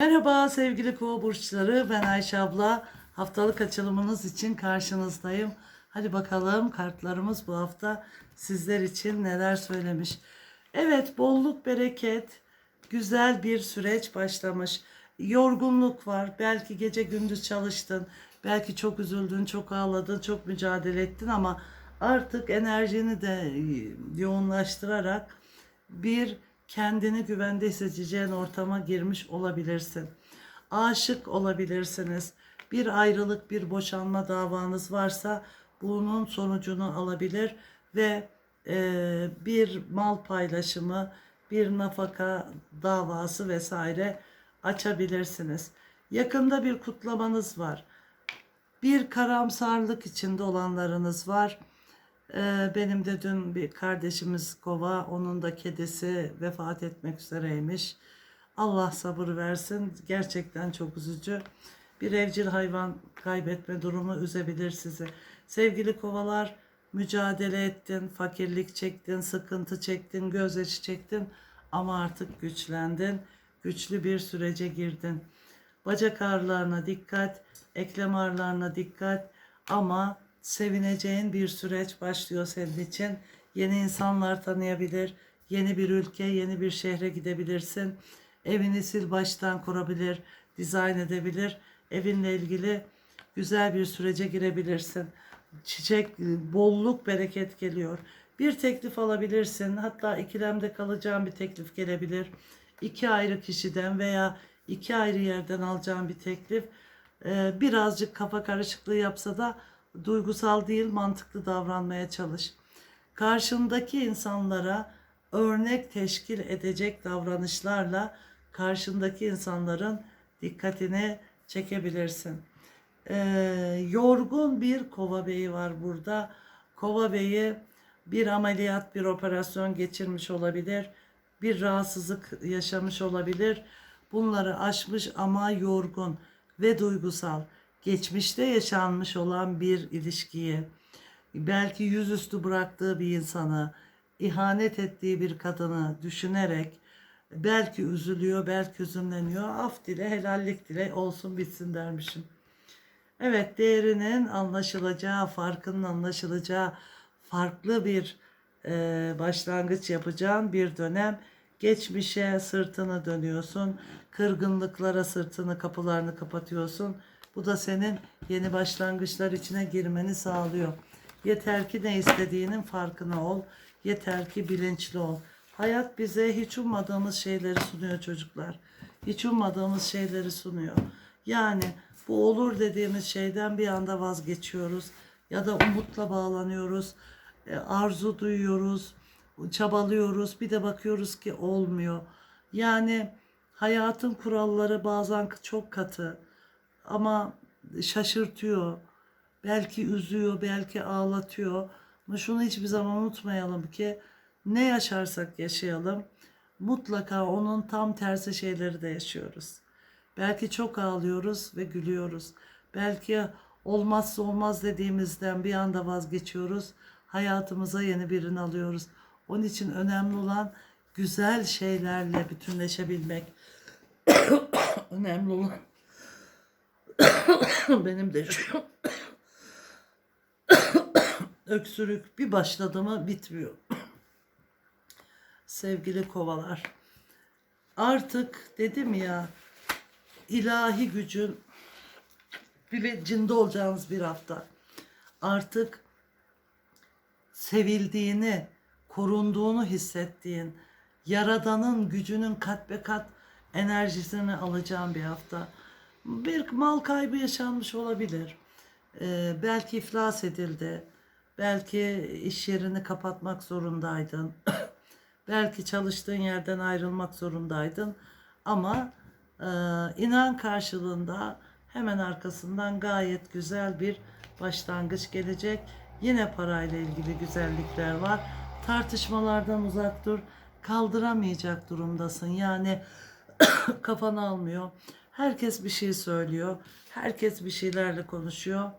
Merhaba sevgili kova burçları. Ben Ayşe abla. Haftalık açılımınız için karşınızdayım. Hadi bakalım kartlarımız bu hafta sizler için neler söylemiş. Evet bolluk bereket güzel bir süreç başlamış. Yorgunluk var. Belki gece gündüz çalıştın. Belki çok üzüldün, çok ağladın, çok mücadele ettin ama artık enerjini de yoğunlaştırarak bir kendini güvende hissedeceğin ortama girmiş olabilirsin. Aşık olabilirsiniz. Bir ayrılık, bir boşanma davanız varsa bunun sonucunu alabilir ve e, bir mal paylaşımı, bir nafaka davası vesaire açabilirsiniz. Yakında bir kutlamanız var. Bir karamsarlık içinde olanlarınız var. Ee, benim de dün bir kardeşimiz kova, onun da kedisi vefat etmek üzereymiş. Allah sabır versin. Gerçekten çok üzücü. Bir evcil hayvan kaybetme durumu üzebilir sizi. Sevgili kovalar, mücadele ettin, fakirlik çektin, sıkıntı çektin, gözyaşı çektin ama artık güçlendin. Güçlü bir sürece girdin. Bacak ağrılarına dikkat, eklem ağrılarına dikkat ama sevineceğin bir süreç başlıyor senin için. Yeni insanlar tanıyabilir, yeni bir ülke, yeni bir şehre gidebilirsin. Evini sil baştan kurabilir, dizayn edebilir. Evinle ilgili güzel bir sürece girebilirsin. Çiçek, bolluk, bereket geliyor. Bir teklif alabilirsin. Hatta ikilemde kalacağın bir teklif gelebilir. İki ayrı kişiden veya iki ayrı yerden alacağın bir teklif. Ee, birazcık kafa karışıklığı yapsa da duygusal değil mantıklı davranmaya çalış. Karşındaki insanlara örnek teşkil edecek davranışlarla karşındaki insanların dikkatini çekebilirsin. Ee, yorgun bir kova beyi var burada. Kova beyi bir ameliyat, bir operasyon geçirmiş olabilir. Bir rahatsızlık yaşamış olabilir. Bunları aşmış ama yorgun ve duygusal geçmişte yaşanmış olan bir ilişkiyi, belki yüzüstü bıraktığı bir insanı, ihanet ettiği bir kadını düşünerek belki üzülüyor, belki üzünleniyor. Af dile, helallik dile olsun bitsin dermişim. Evet, değerinin anlaşılacağı, farkının anlaşılacağı farklı bir e, başlangıç yapacağın bir dönem. Geçmişe sırtını dönüyorsun, kırgınlıklara sırtını, kapılarını kapatıyorsun. Bu da senin yeni başlangıçlar içine girmeni sağlıyor. Yeter ki ne istediğinin farkına ol. Yeter ki bilinçli ol. Hayat bize hiç ummadığımız şeyleri sunuyor çocuklar. Hiç ummadığımız şeyleri sunuyor. Yani bu olur dediğimiz şeyden bir anda vazgeçiyoruz. Ya da umutla bağlanıyoruz. E, arzu duyuyoruz. Çabalıyoruz. Bir de bakıyoruz ki olmuyor. Yani hayatın kuralları bazen çok katı ama şaşırtıyor. Belki üzüyor, belki ağlatıyor. Ama şunu hiçbir zaman unutmayalım ki ne yaşarsak yaşayalım mutlaka onun tam tersi şeyleri de yaşıyoruz. Belki çok ağlıyoruz ve gülüyoruz. Belki olmazsa olmaz dediğimizden bir anda vazgeçiyoruz. Hayatımıza yeni birini alıyoruz. Onun için önemli olan güzel şeylerle bütünleşebilmek. önemli olan benim de şu öksürük bir başladı mı bitmiyor. Sevgili kovalar. Artık dedim ya ilahi gücün bilincinde olacağınız bir hafta. Artık sevildiğini, korunduğunu hissettiğin, yaradanın gücünün kat be kat enerjisini alacağın bir hafta. Bir mal kaybı yaşanmış olabilir. Ee, belki iflas edildi. Belki iş yerini kapatmak zorundaydın. belki çalıştığın yerden ayrılmak zorundaydın. Ama e, inan karşılığında hemen arkasından gayet güzel bir başlangıç gelecek. Yine parayla ilgili güzellikler var. Tartışmalardan uzak dur. Kaldıramayacak durumdasın. Yani kafanı almıyor. Herkes bir şey söylüyor. Herkes bir şeylerle konuşuyor.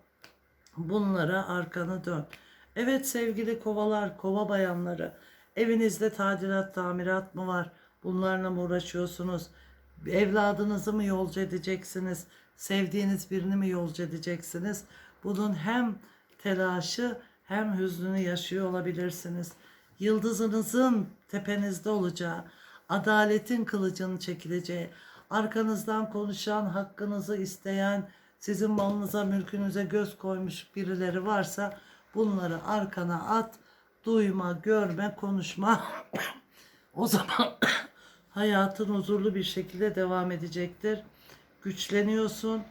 Bunlara arkanı dön. Evet sevgili kovalar, kova bayanları. Evinizde tadilat, tamirat mı var? Bunlarla mı uğraşıyorsunuz? Evladınızı mı yolcu edeceksiniz? Sevdiğiniz birini mi yolcu edeceksiniz? Bunun hem telaşı hem hüznünü yaşıyor olabilirsiniz. Yıldızınızın tepenizde olacağı, adaletin kılıcının çekileceği, arkanızdan konuşan, hakkınızı isteyen, sizin malınıza, mülkünüze göz koymuş birileri varsa bunları arkana at, duyma, görme, konuşma. o zaman hayatın huzurlu bir şekilde devam edecektir. Güçleniyorsun,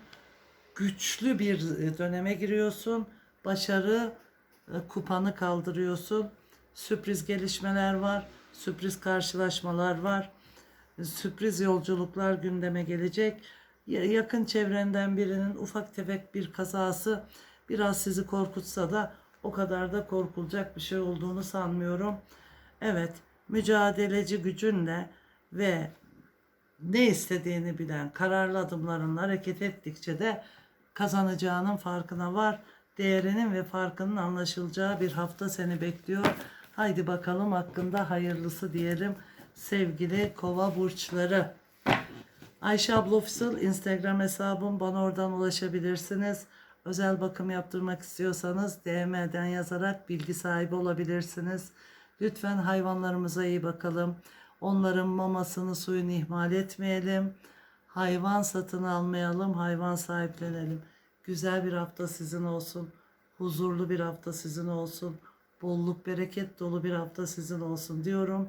güçlü bir döneme giriyorsun. Başarı e, kupanı kaldırıyorsun. Sürpriz gelişmeler var, sürpriz karşılaşmalar var. Sürpriz yolculuklar gündeme gelecek. Ya- Yakın çevrenden birinin ufak tefek bir kazası biraz sizi korkutsa da o kadar da korkulacak bir şey olduğunu sanmıyorum. Evet, mücadeleci gücünle ve ne istediğini bilen, kararlı adımlarınla hareket ettikçe de kazanacağının farkına var. Değerinin ve farkının anlaşılacağı bir hafta seni bekliyor. Haydi bakalım hakkında hayırlısı diyelim sevgili kova burçları. Ayşe abla Official Instagram hesabım bana oradan ulaşabilirsiniz. Özel bakım yaptırmak istiyorsanız DM'den yazarak bilgi sahibi olabilirsiniz. Lütfen hayvanlarımıza iyi bakalım. Onların mamasını suyunu ihmal etmeyelim. Hayvan satın almayalım, hayvan sahiplenelim. Güzel bir hafta sizin olsun. Huzurlu bir hafta sizin olsun. Bolluk bereket dolu bir hafta sizin olsun diyorum.